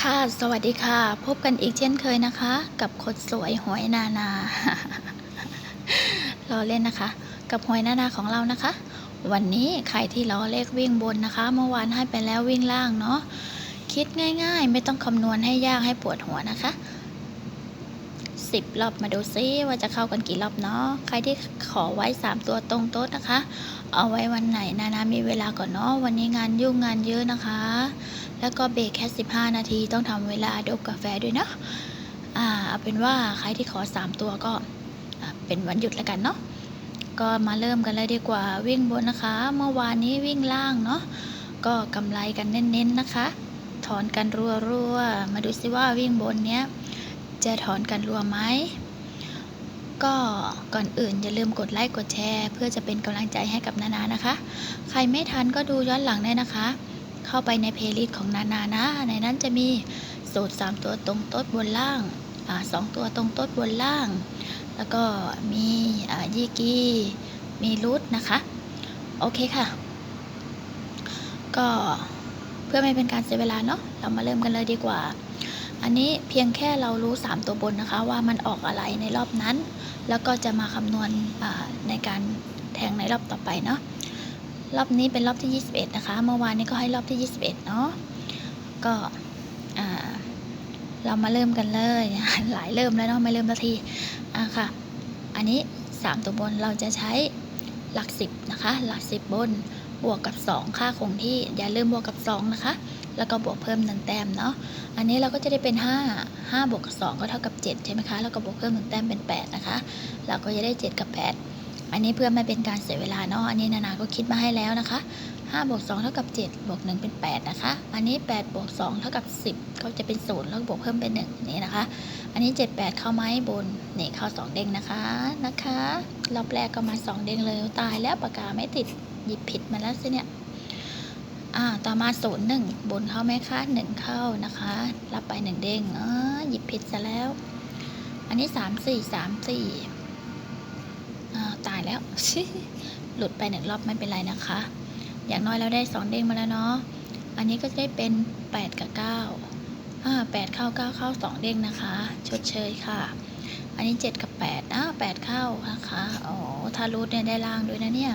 ค่ะ สวัสดีค่ะ พบกันอีกเช่นเคยนะคะ กับคนสวยหวยนานา รอเล่นนะคะ กับหวยนานาของเรานะคะ วันนี้ใครที่รอเลขวิ่งบนนะคะ เมื่อวานให้ไปแล้ววิ่งล่างเนาะ คิดง่ายๆ ไม่ต้องคำนวณให้ยากให้ปวดหัวนะคะสิบรอบมาดูซิว่าจะเข้ากันกี่รอบเนาะ ใครที่ขอไว้สามตัวตรงโต๊ะนะคะ เอาไว้วันไหนนานามีเวลาก่อนเนาะ วันนี้งานยุ่งงานเยอะนะคะ แล้วก็เบรกแค่ 15 นาทีต้องทำเวลาดบกาแฟด้วยเนาะอ่าเอาเป็นว่าใครที่ขอ 3 ตัวก็เป็นวันหยุดแล้วกันเนาะก็มาเริ่มกันเลยดีกว่าวิ่งบนนะคะ เมื่อวานนี้วิ่งล่างเนาะก็กำไรกันเน้นๆนะคะ ถอนกันรัวๆมาดูซิว่าวิ่งบนเนี้ยจะถอนกันรัวไหมก็ก่อนอื่นอย่าลืมกดไลค์กดแชร์ เพื่อจะเป็นกำลังใจให้กับนานานะคะ ใครไม่ทันก็ดูย้อนหลังได้นะคะ เข้าไปในเพลย์ลิสต์ของนานานะ ในนั้นจะมีสูตร 3 ตัวตรงโต๊ดบนล่างอสองตัวตรงโต๊ดบนล่าง แล้วก็มียีกีมีรูทนะคะ โอเคค่ะ ก็เพื่อไม่เป็นการเสียเวลาเนาะเรามาเริ่มกันเลยดีกว่า อันนี้เพียงแค่เรารู้ 3 ตัวบนนะคะ ว่ามันออกอะไรในรอบนั้น แล้วก็จะมาคำนวณในการแทงในรอบต่อไปเนาะ รอบนี้เป็นรอบที่ 21 นะคะ เมื่อวานนี้ก็ให้รอบที่ 21 เนาะก็เรามาเริ่มกันเลย หลายเริ่มแล้วเนาะไม่เริ่มสักทีอะค่ะ อันนี้ 3 ตัวบนเราจะใช้หลัก 10 นะคะ หลัก 10 บนบวกกับ 2 ค่าคงที่อย่าลืมบวกกับ 2 นะคะ แล้วก็บวกเพิ่มหนึ่งแต้มเนาะอันนี้เราก็จะได้เป็น 5 5บวกกับ 2 ก็เท่ากับ 7 ใช่ไหมคะ แล้วก็บวกเพิ่มหนึ่งแต้มเป็น 8 นะคะ เราก็จะได้ 7 กับ 8 อันนี้เพื่อไม่เป็นการเสียเวลาเนาะอันนี้นานาก็คิดมาให้แล้วนะคะ5บวก2เท่ากับ7บวก1เป็น 8 นะคะ อันนี้8บวก2เท่ากับ 10 ก็จะเป็น0แล้วบวกเพิ่มเป็น 1 นี่นะคะ อันนี้ 7 8 เข้าไม้บนนี่เข้า 2 เด้งนะคะนะคะรอบแรกก็มา 2 เด้งเลยตายแล้วปากกาไม่ติดหยิบผิดมาแล้วสิเนี่ยอ่าต่อมา0 1บนเข้าไหมคะ1 เข้านะคะ รับไป 1 เด้งอ๋อหยิบผิดซะแล้ว อันนี้ 3 4 3 4อ่าตาย แล้ว หลุดไปหนึ่งรอบไม่เป็นไรนะคะ อย่างน้อยเราได้สองเด้งมาแล้วเนาะ อันนี้ก็จะได้เป็นแปดกับเก้าอ่าแปดเข้าเก้าเข้าสองเด้งนะคะ ชดเชยค่ะ อันนี้เจ็ดกับแปดอ่าแปดเข้านะคะอ๋อถ้ารูทเนี่ยได้ล่างด้วยนะเนี่ย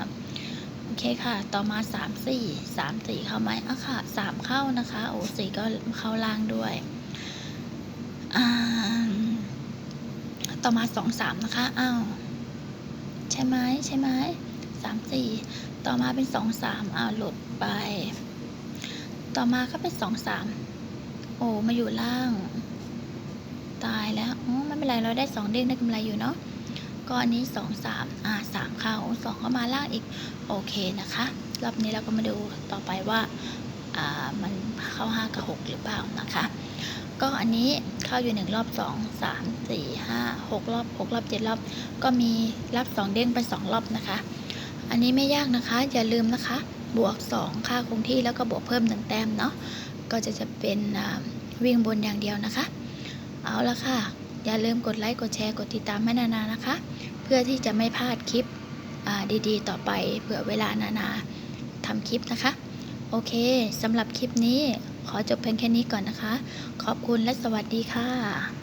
โอเคค่ะ ต่อมาสามสี่สามสี่เข้าไหมอะค่ะสามเข้านะคะโอ้สี่ก็เข้าล่างด้วยอ่าต่อมาสองสามนะคะ อ้าว ใช่ไหมใช่ไหมสามสี่ต่อมาเป็นสองสามอ้าหลุดไป ต่อมาก็เป็นสองสามโอ้มาอยู่ล่าง ตายแล้วอไม่เป็นไรเราได้สองเด้งได้กำไรอยู่เนาะก็อันนี้สองสามอ่าสามเข้าสองเข้ามาล่างอีกโอเคนะคะรอบนี้เราก็มาดูต่อไปว่าอ่ามันเข้าห้ากับหกหรือเปล่านะคะ ก็อันนี้เข้าอยู่หนึ่งรอบสองสามสี่ห้าหกรอบหกรอบเจ็ดรอบ ก็มีรับสองเด้งไปสองรอบนะคะ อันนี้ไม่ยากนะคะ อย่าลืมนะคะ บวก 2 ค่าคงที่แล้วก็บวกเพิ่มหนึ่งแต้มเนาะก็จะจะเป็นวิ่งบนอย่างเดียวนะคะ เอาละค่ะ อย่าลืมกดไลค์กดแชร์กดติดตามให้นานานะคะ เพื่อที่จะไม่พลาดคลิปดีๆ ต่อไปเผื่อเวลานานาทำคลิปนะคะ โอเคสำหรับคลิปนี้ขอจบเพียงแค่นี้ก่อนนะคะ ขอบคุณและสวัสดีค่ะ